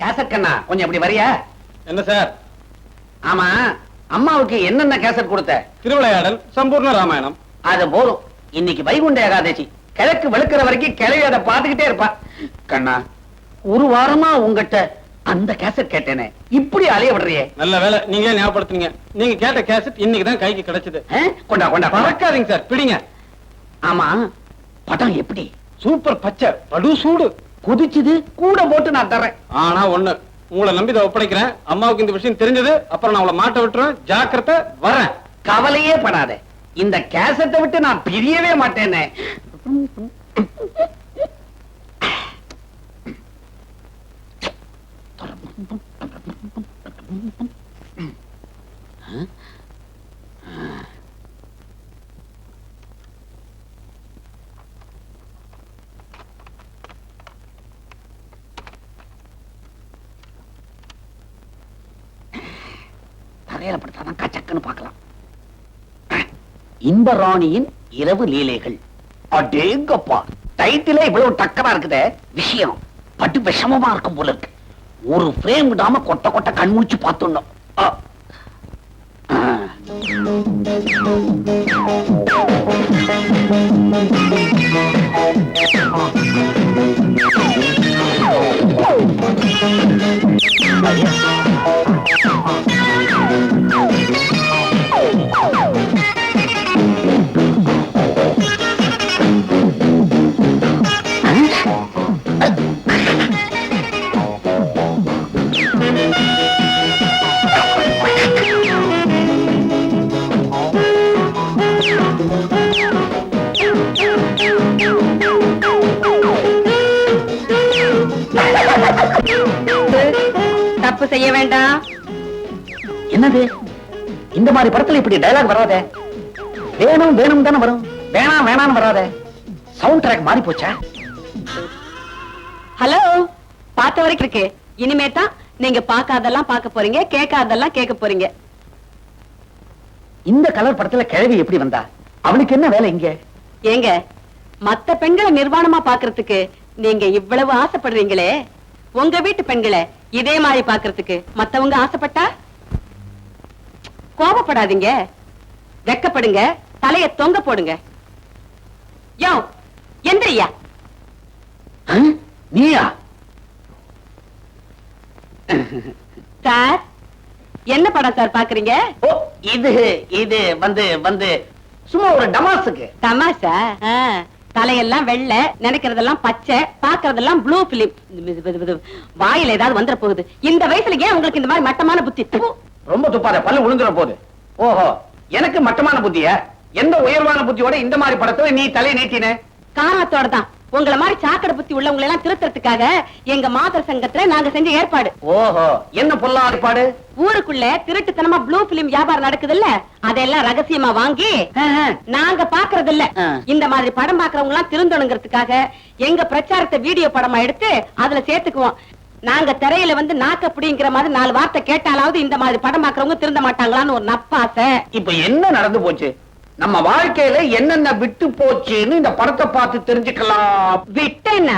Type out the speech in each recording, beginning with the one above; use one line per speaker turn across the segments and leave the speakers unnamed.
Cassette கண்ணா கொஞ்சம் இப்படி வரியா?
என்ன சார்?
ஆமா அம்மாவுக்கு என்னென்ன கேசட் கொடுத்த?
திருவிளையாடல் சம்பூர்ண ராமாயணம்.
அது போதும். இன்னைக்கு வைகுண்ட ஏகாதசி. கிழக்கு வெளுக்கிற வரைக்கும் கிளவி அதை பார்த்துக்கிட்டே இருப்பா. கண்ணா ஒரு வாரமா உங்ககிட்ட அந்த கேசட் கேட்டேனே. இப்படி அலைய விடுறியே.
நல்ல வேலை. நீங்களே ஞாபகப்படுத்துனீங்க. நீங்க கேட்ட கேசட் இன்னைக்கு தான் கைக்கு கிடைச்சது?
கொண்டா கொண்டா கொண்டா.
மறக்காதீங்க சார். பிடிங்க.
ஆமா. படம் எப்படி?
சூப்பர் பச்சை படு சூடு.
குதிச்சுது கூட போட்டு நான் தர்றேன்.
ஆனா ஒண்ணு உங்களை நம்பி இதை ஒப்படைக்கிறேன். அம்மாவுக்கு இந்த விஷயம் தெரிஞ்சது அப்புறம் நான் அவளை மாட்ட விட்டுறேன் ஜாக்கிரதை வரேன்.
கவலையே படாத. இந்த கேசட்டை விட்டு நான் பிரியவே மாட்டேனே. தலையில படுத்தாதான் கச்சக்குன்னு பார்க்கலாம். இன்ப ராணியின் இரவு லீலைகள். அடேங்கப்பா டைட்டிலே இவ்வளவு டக்கரா இருக்குதே. விஷயம் பட்டு விஷமமா இருக்கும் போல இருக்கு. ஒரு பிரேம் விடாம கொட்ட கொட்ட கண்மூச்சு பார்த்துடணும். ஆ.
செய்ய வேண்டாம்.
என்னது? இந்த மாதிரி படத்துல இப்படி டயலாக் வராதே? வேணும் வேணும் தானே வரும். வேணாம் வேணாம்னு வராதே. சவுண்ட் ட்ராக் மாறி போச்சா?
ஹலோ பார்த்த வரைக்கும் இருக்கு. இனிமே தான் நீங்க பார்க்காதெல்லாம் பார்க்க போறீங்க கேட்காதெல்லாம் கேட்க போறீங்க.
இந்த கலர் படத்துல கிழவி எப்படி வந்தா? அவளுக்கு என்ன வேலை இங்க?
ஏங்க மத்த பெண்களை நிர்வாணமா பாக்குறதுக்கு நீங்க இவ்வளவு ஆசைப்படுறீங்களே. உங்க வீட்டு பெண்களை இதே மாதிரி பாக்குறதுக்கு மத்தவங்க ஆசைப்பட்டா? கோபப்படாதீங்க. வெக்கப்படுங்க. தலைய தொங்க போடுங்க. யோ எந்திரியா?
நீயா?
சார் என்ன படம் சார் பாக்குறீங்க
ஓ இது இது வந்து வந்து சும்மா ஒரு டமாஸுக்கு.
தமாஷா தலையெல்லாம் வெள்ளை நினைக்கிறதெல்லாம் பச்சை பாக்குறதெல்லாம் ப்ளூ பிலிம் வாயில ஏதாவது வந்துட போகுது. இந்த வயசுல ஏன் உங்களுக்கு இந்த மாதிரி மட்டமான புத்தி.
ரொம்ப துப்பாத பல்லு விழுந்துற போகுது ஓஹோ எனக்கு மட்டமான புத்திய? எந்த உயர்வான புத்தியோட இந்த மாதிரி படத்துல நீ தலை நீட்டின?
காரணத்தோட தான். உங்கள மாதிரி சாக்கடை புத்தி உள்ளவங்களை எல்லாம் திருத்தறதுக்காக எங்க மாதர் சங்கத்துல நாங்க செஞ்ச ஏற்பாடு.
ஓஹோ என்ன பொல்லா ஏற்பாடு?
ஊருக்குள்ள திருட்டுத்தனமா ப்ளூ பிலிம் வியாபாரம் நடக்குதுல்ல? அதெல்லாம் ரகசியமா வாங்கி நாங்க பாக்குறது இல்ல. இந்த மாதிரி படம் பாக்குறவங்க எல்லாம் திருந்தணுங்கிறதுக்காக எங்க பிரச்சாரத்தை வீடியோ படமா எடுத்து அதுல சேர்த்துக்குவோம். நாங்க திரையில வந்து நாக்க அப்படிங்கிற மாதிரி நாலு வார்த்தை கேட்டாலாவது இந்த மாதிரி படம் பாக்குறவங்க திருந்த மாட்டாங்களான்னு ஒரு நப்பாசை.
இப்ப என்ன நடந்து போச்சு? நம்ம வாழ்க்கையில என்னென்ன விட்டு போச்சுன்னு இந்த படத்தை பார்த்து தெரிஞ்சுக்கலாம்.
விட்ட என்ன?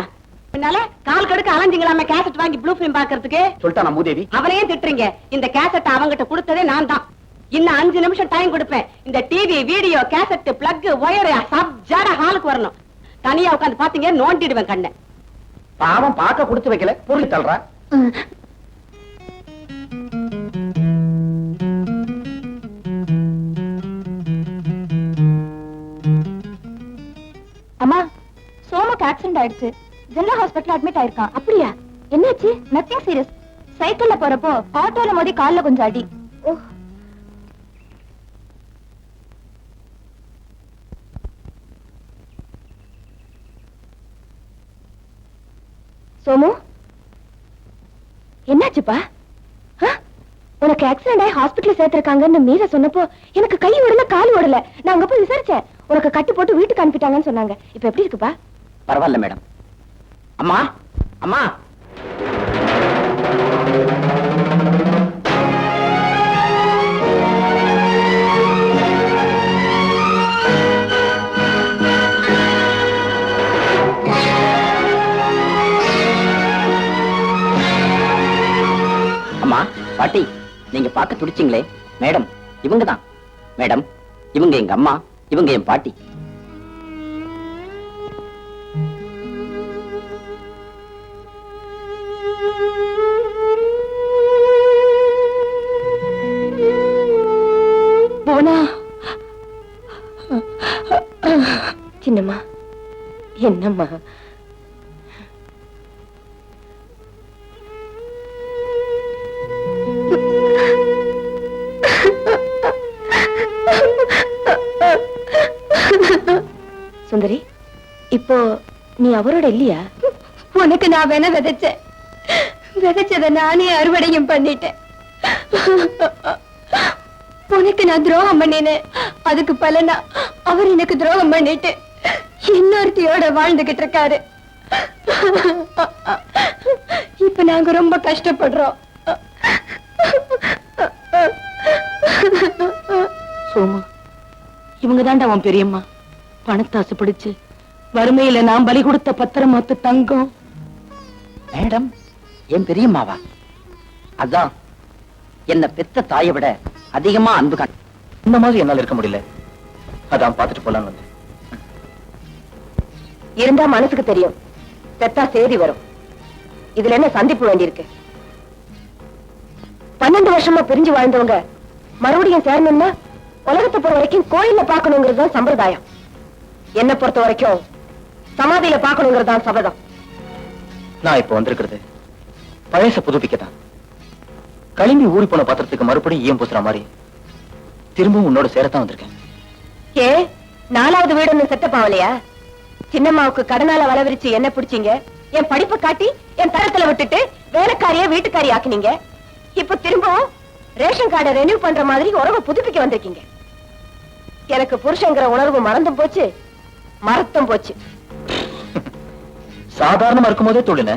பின்னால கால் கடுக்க அலைஞ்சிங்களாமே கேசட் வாங்கி ப்ளூ பிலிம் பாக்குறதுக்கு
சொல்லிட்டானா மூதேவி?
அவனையே திட்டுறீங்க. இந்த கேசட் அவங்கிட்ட கொடுத்ததே நான் தான். இன்னும் அஞ்சு நிமிஷம் டைம் கொடுப்பேன். இந்த TV video cassette plug wire sub ஜாட ஹாலுக்கு வரணும். தனியா உட்கார்ந்து பாத்தீங்க நோண்டிடுவேன் கண்ணை.
பாவம் பார்க்க கொடுத்து வைக்கல. பொருள் தள்ளுறா.
அம்மா சோமுக்கு ஆக்சிடென்ட் ஆயிடுச்சு. ஜெனரல் ஹாஸ்பிட்டல் அட்மிட் ஆயிருக்கான். அப்படியா? என்னாச்சு? நத்திங் சீரியஸ் சைக்கிள்ல போறப்போ ஆட்டோல மோதி கால்ல கொஞ்சம் அடி. ஓ சோமு? என்னாச்சுப்பா? உனக்கு ஆக்சிடென்ட் ஆகி ஹாஸ்பிட்டல் சேர்த்திருக்காங்கன்னு மீரா சொன்னப்போ எனக்கு கை ஓடல கால் ஓடல. நான் அங்க போய் விசாரிச்சேன். உனக்கு கட்டி போட்டு வீட்டுக்கு அனுப்பிட்டாங்கன்னு சொன்னாங்க. இப்ப எப்படி இருக்குப்பா?
பரவாயில்ல மேடம். அம்மா அம்மா.
பாட்டி நீங்க பார்க்க துடிச்சிங்களே. மேடம் இவங்க தான். மேடம் இவங்க எங்க அம்மா. இவங்க என் பாட்டி.
போனா சின்னம்மா. என்னம்மா? சுந்தரி இப்போ நீ அவரோட இல்லையா?
உனக்கு நான் வேண விதைச்சேன். விதைச்சத நானே அறுவடையும் பண்ணிட்டேன். உனக்கு நான் துரோகம் பண்ணினேன். அதுக்கு பலனா அவர் எனக்கு துரோகம் பண்ணிட்டு இன்னொருத்தியோட வாழ்ந்துகிட்டு இருக்காரு. இப்ப நாங்க ரொம்ப கஷ்டப்படுறோம்.
சோமா இவங்க அவன் பெரியம்மா. பணத்தாசை பிடிச்சு வறுமையில நான் பலி கொடுத்த பத்திரமாத்து தங்கம்.
மேடம் என் பெரியம்மாவா? அதான் என்ன பெத்த தாயை விட அதிகமா அன்பு காட்டு
இந்த மாதிரி என்னால இருக்க முடியல. அதான் பாத்துட்டு போலான்னு வந்தேன்.
இருந்தா மனசுக்கு தெரியும். செத்தா சேதி வரும். இதுல என்ன சந்திப்பு வேண்டியிருக்கு? பன்னெண்டு வருஷமா பிரிஞ்சு வாழ்ந்தவங்க மறுபடியும் சேரணும்னா உலகத்தை பொறுத்த வரைக்கும் கோயில்ல பாக்கணுங்கிறது தான் சம்பிரதாயம். என்ன பொறுத்த வரைக்கும் சமாதியில பாக்கணுங்கிறது தான் சபதம்.
நான் இப்ப வந்திருக்கிறது பழச புதுப்பிக்கத்தான். களிம்பி ஊறி போன பாத்திரத்துக்கு மறுபடியும் ஈயம் பூசுற மாதிரி திரும்பவும் உன்னோட சேரத்தான் வந்திருக்கேன்.
ஏ நாலாவது வீடு ஒண்ணு செட்டப் ஆகலையா? சின்னம்மாவுக்கு கடனால வளவிரிச்சு என்ன பிடிச்சீங்க? என் படிப்பை காட்டி என் தரத்துல விட்டுட்டு வேலைக்காரிய வீட்டுக்காரி ஆக்குனீங்க. இப்ப திரும்பவும் ரேஷன் கார்டை ரெனியூ பண்ற மாதிரி உறவை புதுப்பிக்க வந்திருக்கீங்க. எனக்கு புருஷங்கிற உணர்வு மறந்தும் போச்சு. மறத்தும் போச்சு.
சாதாரணமா இருக்கும் போதே தொழின.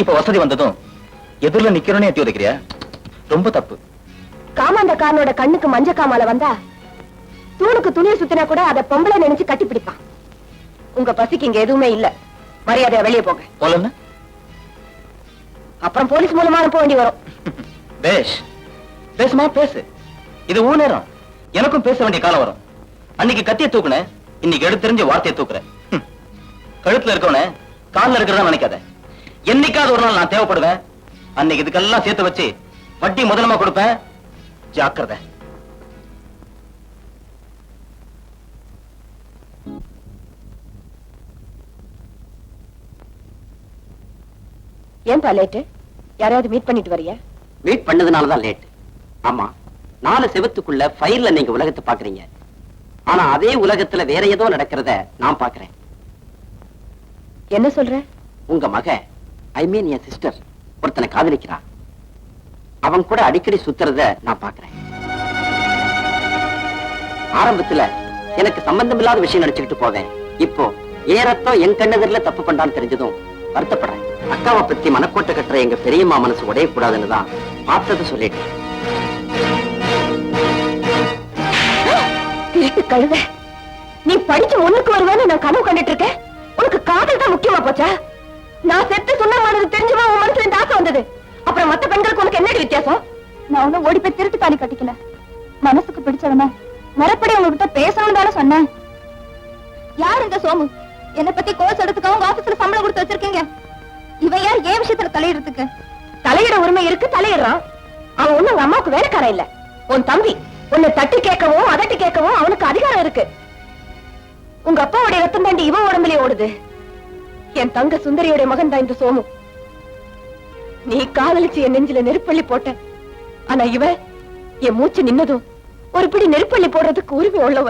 இப்ப வசதி வந்ததும் எதிரில நிக்கிறோன்னே உதைக்கிறியா ரொம்ப தப்பு.
காமாந்தக்காரனோட கண்ணுக்கு மஞ்ச காமால வந்தா தூணுக்கு துணியை சுத்தினா கூட அதை பொம்பளை நினைச்சு கட்டி பிடிப்பான் உங்க பசிக்கு இங்க எதுவுமே இல்ல. மரியாதையா வெளியே போங்க.
போலன்னு
அப்புறம் போலீஸ் மூலமா அனுப்ப வேண்டி வரும்.
பேஷ். பேசுமா பேசு. இது ஊ நேரம் எனக்கும் பேச வேண்டிய காலம் வரும். அன்னைக்கு கத்திய தூக்குன. இன்னைக்கு எடுத்து தெரிஞ்ச வார்த்தையை தூக்குறேன். கழுத்துல இருக்கவன கால்ல இருக்கிறதா நினைக்காத. என்னைக்காவது ஒரு நாள் நான் தேவைப்படுவேன். அன்னைக்கு இதுக்கெல்லாம் சேர்த்து வச்சு வட்டி முதலமா கொடுப்பேன். ஜாக்கிரதை.
ஏன்பா லேட்டு? யாரையாவது மீட் பண்ணிட்டு வரியா?
வெயிட் பண்ணதுனாலதான் லேட் ஆமா. நாலு செவத்துக்குள்ள ஃபைல்ல நீங்க உலகத்தை பாக்குறீங்க ஆனா அதே உலகத்துல வேற ஏதோ நடக்கிறத நான் பாக்குறேன்
என்ன சொல்ற?
உங்க மக ஐ மீன் என் சிஸ்டர் ஒருத்தனை காதலிக்கிறா. அவன் கூட அடிக்கடி சுத்துறத நான் பாக்குறேன் ஆரம்பத்துல எனக்கு சம்பந்தமில்லாத விஷயம் நடிச்சுக்கிட்டு போவேன். இப்போ ஏறத்தோ என் கண்ணெதிரில தப்பு பண்றான்னு தெரிஞ்சதும் வருத்தப்படுறேன். அக்காவை பத்தி மனக்கோட்டை கட்டுற எங்க பெரியம்மா மனசு உடையக்கூடாதுன்னு தான் பார்த்ததை சொல்லிட்டேன்.
திருட்டு கழுத? நீ படிச்சு முன்னுக்கு வருவேன்னு நான் கனவு கண்டுட்டு இருக்கேன். உனக்கு காதல் தான் முக்கியமா போச்சா? நான் செத்து சொன்னமானது தெரிஞ்சுமா உன் மனசுல இந்த ஆசை வந்தது? அப்புறம் மத்த பெண்களுக்கு உனக்கு என்னடி வித்தியாசம்?
நான் ஒண்ணும் ஓடி போய் திருட்டு தாலி கட்டிக்கல. மனசுக்கு பிடிச்சவன? மறுபடி உங்ககிட்ட பேசணும் தானே சொன்னேன். யார் இந்த சோமு? என்ன பத்தி கோர்ஸ் எடுத்துக்க உங்க ஆபீஸ்ல சம்பளம் கொடுத்து வச்சிருக்கீங்க. இவன் யார்? ஏன் விஷயத்துல தலையிடுறதுக்கு?
தலையிட உரிமை இருக்கு தலையிடுறான். அவன் ஒண்ணு உங்க அம்மாவுக்கு வேலைக்காரன் இல்ல. உன் தம்பி. உன்னை தட்டி கேட்கவும் அதட்டி கேட்கவும் அவனுக்கு அதிகாரம் இருக்கு. உங்க அப்பாவுடைய ரத்தம் தாண்டி இவன் உடம்புலயே ஓடுது. என் தங்க சுந்தரியுடைய மகன் தான் இந்த சோமு. நீ காதலிச்சு என் நெஞ்சில நெருப்பள்ளி போட்ட. ஆனா இவ என் மூச்சு நின்னதும் ஒரு பிடி நெருப்பள்ளி போடுறதுக்கு உரிமை உள்ளவ.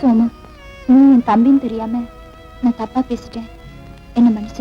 சோமு நீ என் தம்பின்னு தெரியாம நான் தப்பா பேசிட்டேன். என்ன மன்னிச்சு